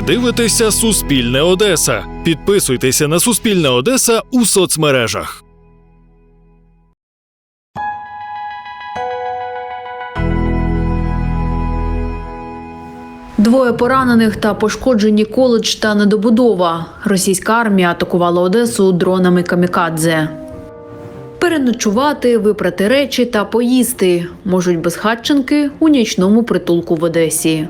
Ви дивитеся Суспільне Одеса. Підписуйтеся на Суспільне Одеса у соцмережах. Двоє поранених та пошкоджені коледж та недобудова. Російська армія атакувала Одесу дронами камікадзе. Переночувати, випрати речі та поїсти можуть безхатченки у нічному притулку в Одесі.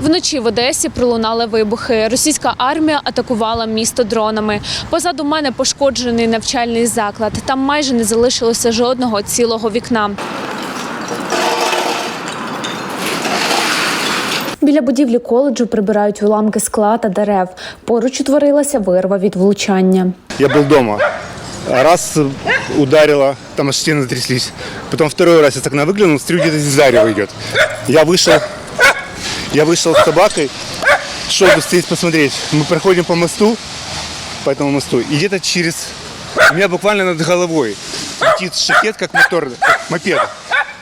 Вночі в Одесі пролунали вибухи. Російська армія атакувала місто дронами. Позаду мене пошкоджений навчальний заклад. Там майже не залишилося жодного цілого вікна. Біля будівлі коледжу прибирають уламки скла та дерев. Поруч утворилася вирва від влучання. Я был дома. Раз э, ударило, там аж стены тряслись. Потом второй раз я так на выглянул, смотрю, где-то здесь зарево идет. Я вышел, я вышел с собакой, шел быстрее посмотреть. Мы проходим по мосту, по этому мосту, и где-то через... У меня буквально над головой летит шахет, как мотор, как мопед.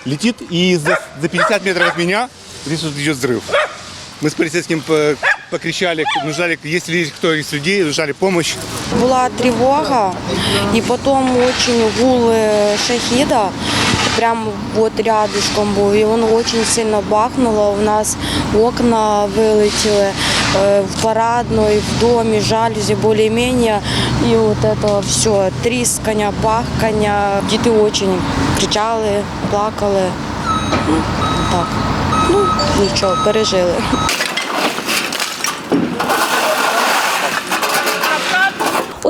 Летит, и за, за 50 метров от меня здесь вот идет взрыв. Мы с полицейским по- покричали, нуждали, есть ли кто из людей, нуждали помощь. Була тривога, і потім очень гул е, шахіда, Прямо от рядышком був, і воно дуже сильно бахнуло. У нас окна вилетіли е, в парадної, в домі, жалюзі більш-менш. І от це все, тріскання, бахкання. Діти дуже кричали, плакали. Ну, Так. Ну, нічого, пережили.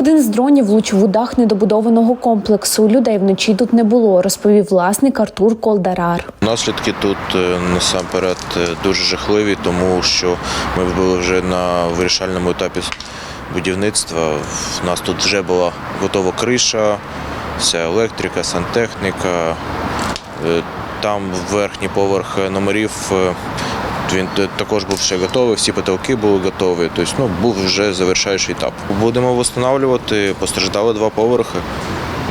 Один з дронів влучив у дах недобудованого комплексу. Людей вночі тут не було, розповів власник Артур Колдарар. Наслідки тут е, насамперед е, дуже жахливі, тому що ми були вже на вирішальному етапі будівництва. У нас тут вже була готова криша, вся електрика, сантехніка. Е, Там верхній поверх номерів. е, Він т- також був ще готовий, всі потолки були готові. Тобто, ну, був вже завершаючий етап. Будемо встановлювати, постраждали два поверхи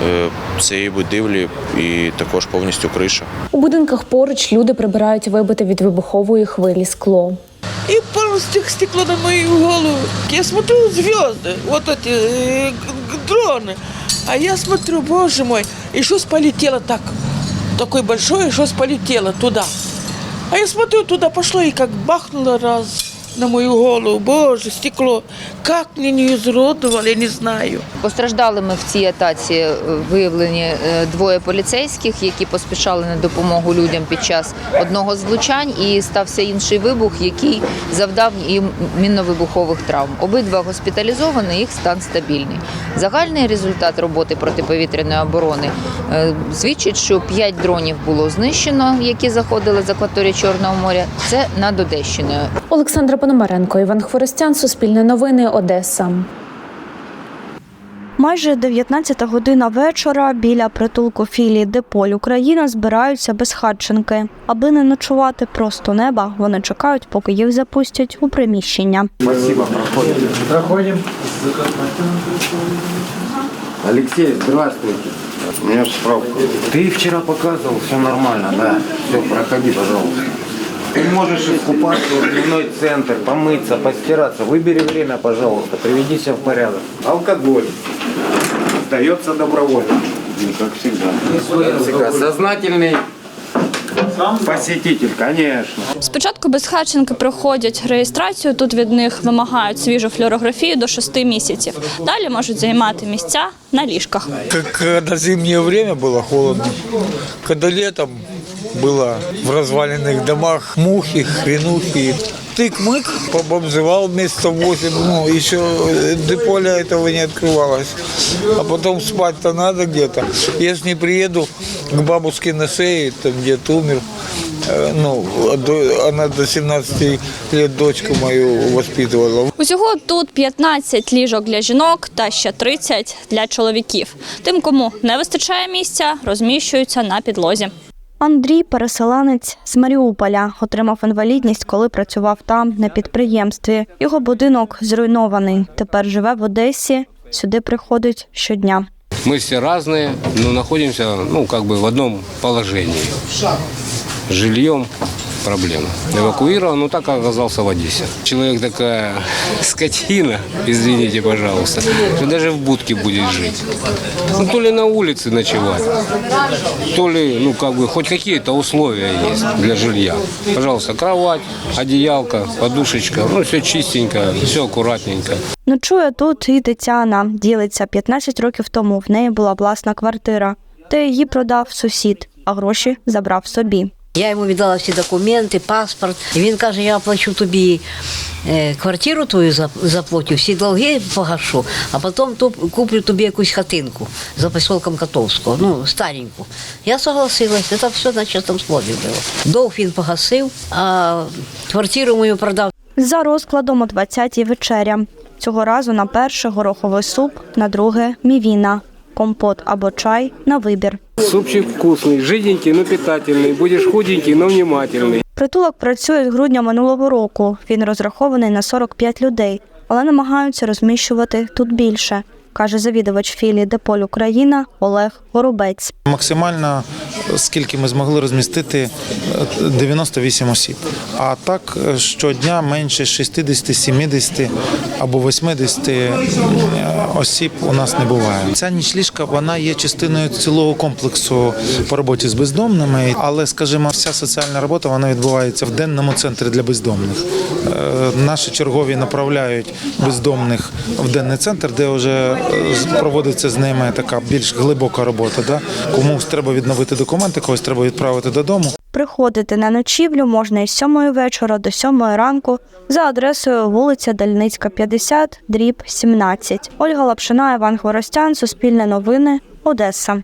е, цієї будівлі і також повністю криша. У будинках поруч люди прибирають вибите від вибухової хвилі скло. И пару стек стекло на мою голову. Я смотрю звезды, вот эти э, г- г- дроны. А я смотрю, боже мой, и что полетело так, такой большой, и что полетело туда. А я смотрю, туда пошло и как бахнуло раз на мою голову. Боже, стекло. Как мне не изуродовали, не знаю. Постраждалими в цій атаці е, виявлені е, двоє поліцейських, які поспішали на допомогу людям під час одного з влучань, і стався інший вибух, який завдав їм мінно-вибухових травм. Обидва госпіталізовані, їх стан стабільний. Загальний результат роботи протиповітряної оборони е, свідчить, що п'ять дронів було знищено, які заходили з акваторії Чорного моря. Це над Одещиною. Олександра Пономаренко, Іван Хворостян, Суспільне новини, Одеса. Майже 19 година вечора біля притулку філії Деполь Україна збираються безхатченки. Аби не ночувати просто неба, вони чекають, поки їх запустять у приміщення. Алексей, здравствуйте. У меня справка. Ты вчера показывал, все нормально, да? Все, проходи, пожалуйста. Ты можешь искупаться в дневной центр, помыться, постираться. Выбери время, пожалуйста, приведи себя в порядок. Алкоголь. Сдается добровольно. Ну, как всегда. Как всегда. Сознательный посетитель, конечно. Спочатку безхатченки проходять реєстрацію. Тут від них вимагають свіжу флюорографію до 6 місяців. Далі можуть займати місця на ліжках. Как когда зимнее время было холодно, когда летом было в разваленных домах мухи, хренухи. Тык-мык обзывал месяцев 8, ну, еще деполя этого не открывалось. А потом спать-то надо где-то. Я с ней приеду к бабушке на шее, там дед умер. Э, Ну, до- она до 17 лет дочку мою воспитывала. Усього тут 15 ліжок для жінок та ще 30 для чоловіків. Тим, кому не вистачає місця, розміщуються на підлозі. Андрій переселенець з Маріуполя отримав інвалідність, коли працював там на підприємстві. Його будинок зруйнований. Тепер живе в Одесі. Сюди приходить щодня. Мы все разные, но находимся, ну, как бы в одном положении. Жильем проблема. Эвакуирован, но так оказался в Одессе. Человек такая скотина, извините, пожалуйста, что даже в будке будет жить. Ну, то ли на улице ночевать, то ли, ну, как бы, хоть какие-то условия есть для жилья. Пожалуйста, кровать, одеялка, подушечка, ну, все чистенько, все аккуратненько. Ночує тут і Тетяна. Ділиться 15 років тому. В неї була власна квартира. Та її продав сусід, а гроші забрав собі. Я йому віддала всі документи, паспорт. І він каже, я оплачу тобі е, квартиру твою зап- заплатю, всі долги погашу, а потім куплю тобі якусь хатинку за поселком Котовського, ну, стареньку. Я согласилась, це все на чистому слові було. Довг він погасив, а квартиру мою продав. За розкладом о 20-й вечеря. Цього разу на перше гороховий суп, на друге мівіна, компот або чай на вибір. Супчик вкусный, жиденький, но питательный. Будешь худенький, но внимательный. Притулок працює з грудня минулого року. Він розрахований на 45 людей, але намагаються розміщувати тут більше, каже завідувач філії Деполь Україна Олег Горобець. Максимально, скільки ми змогли розмістити, е, 98 осіб. А так е, щодня менше 60-70 або 80 е, осіб у нас не буває. Ця нічліжка вона є частиною цілого комплексу по роботі з бездомними, але, скажімо, вся соціальна робота вона відбувається в денному центрі для бездомних. Е, Наші чергові направляють бездомних в денний центр, де вже е, проводиться з ними така більш глибока робота. Да? Комусь треба відновити документи, когось треба відправити додому. Приходити на ночівлю можна із 7 вечора до 7 ранку за адресою вулиця Дальницька, 50, дріб 17. Ольга Лапшина, Іван Хворостян, Суспільне новини, Одеса.